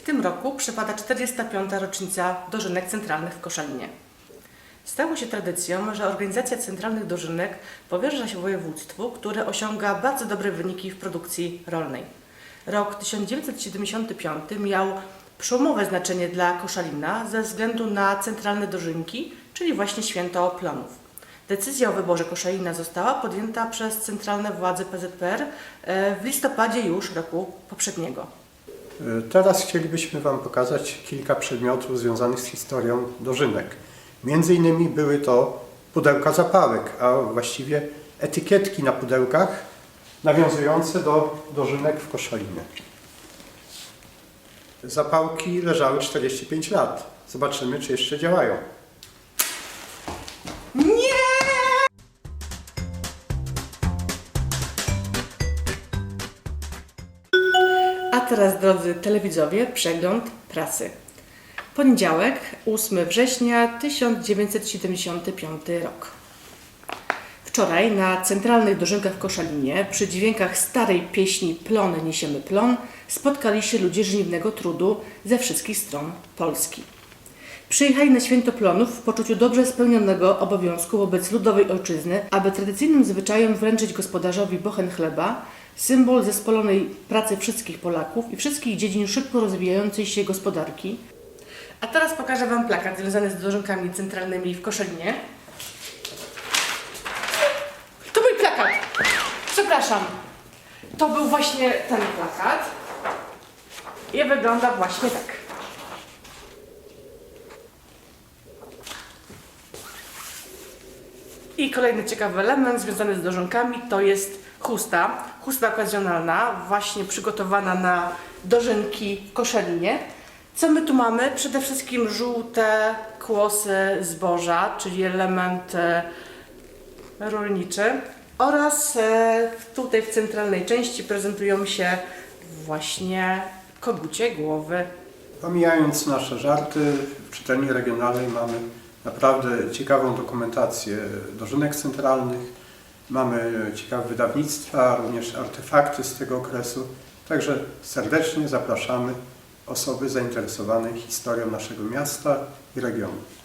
W tym roku przypada 45. rocznica dożynek centralnych w Koszalinie. Stało się tradycją, że organizacja centralnych dożynek powierza się województwu, które osiąga bardzo dobre wyniki w produkcji rolnej. Rok 1975 miał przełomowe znaczenie dla Koszalina ze względu na centralne dożynki, czyli właśnie święto plonów. Decyzja o wyborze Koszalina została podjęta przez centralne władze PZPR e, w listopadzie już roku poprzedniego. Teraz chcielibyśmy Wam pokazać kilka przedmiotów związanych z historią dożynek. Między innymi były to pudełka zapałek, a właściwie etykietki na pudełkach nawiązujące do dożynek w Koszalinie. Zapałki leżały 45 lat. Zobaczymy, czy jeszcze działają. Teraz, drodzy telewidzowie, przegląd prasy. Poniedziałek, 8 września 1975 rok. Wczoraj na centralnych dożynkach w Koszalinie przy dźwiękach starej pieśni Plon niesiemy plon spotkali się ludzie żniwnego trudu ze wszystkich stron Polski. Przyjechali na święto plonów w poczuciu dobrze spełnionego obowiązku wobec ludowej ojczyzny, aby tradycyjnym zwyczajem wręczyć gospodarzowi bochen chleba, symbol zespolonej pracy wszystkich Polaków i wszystkich dziedzin szybko rozwijającej się gospodarki. A teraz pokażę Wam plakat związany z dożynkami centralnymi w Koszalinie. To mój plakat! Przepraszam. To był właśnie ten plakat. I wygląda właśnie tak. I kolejny ciekawy element związany z dożynkami to jest chusta. Chusta okazjonalna, właśnie przygotowana na dożynki w koszalinie. Co my tu mamy? Przede wszystkim żółte kłosy zboża, czyli element e, rolniczy. Oraz e, tutaj w centralnej części prezentują się właśnie kogucie głowy. Pomijając nasze żarty, w czytelni regionalnej mamy naprawdę ciekawą dokumentację dożynek centralnych. Mamy ciekawe wydawnictwa, również artefakty z tego okresu. Także serdecznie zapraszamy osoby zainteresowane historią naszego miasta i regionu.